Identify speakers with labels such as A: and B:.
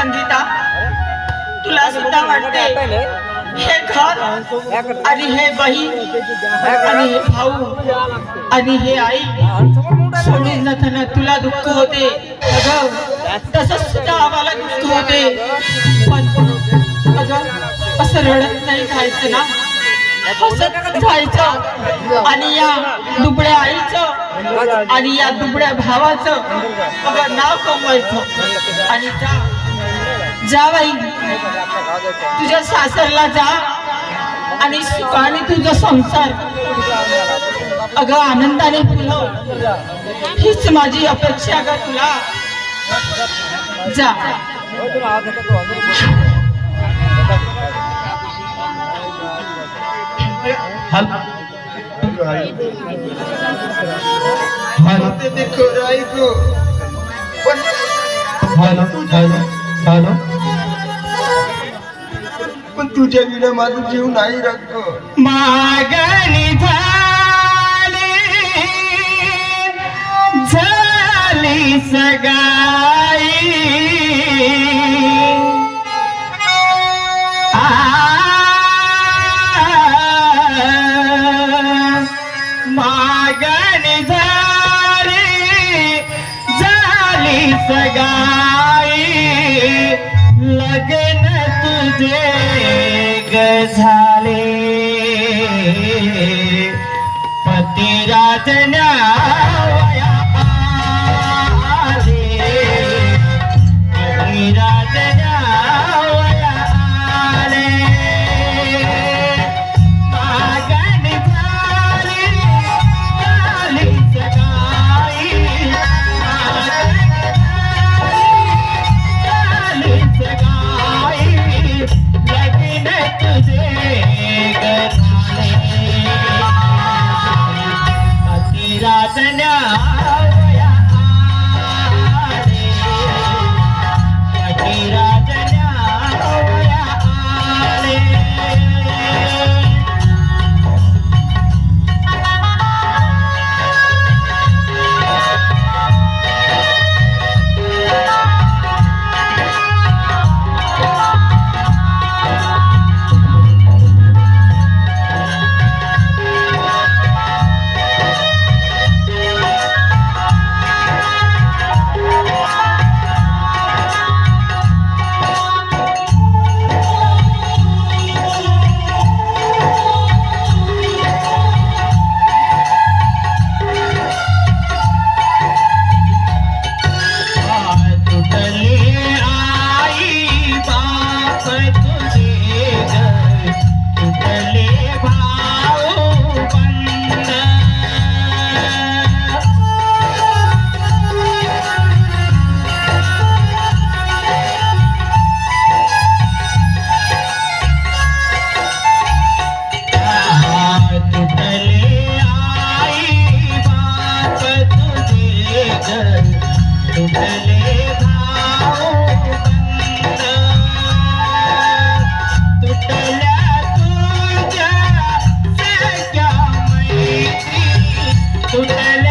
A: संगीता तुला सुद्धा वाटते हे घर आणि हे बहीण आणि हे भाऊ आणि हे आई सोडून जाताना तुला दुःख होते. अगं तसंच सुद्धा आम्हाला दुःख होते. पण असं रडत नाही खायचं ना. जायचं आणि या दुबड्या आईचं आणि या दुबड्या भावाचं नाव कमवायचं. आणि त्या जा बाई. तुझ्या सासरला जा आणि सुखाने तुझा संसार. अगं आनंदाने फुलव हीच माझी अपेक्षा ग तुला. जा.
B: Hello hello. हॅलो.
C: पण तुझ्या विना माझा जीव नाही रंग
A: मागणी झाली झाली सगाई. आ, एक झाले. पतिराजना वया 都太累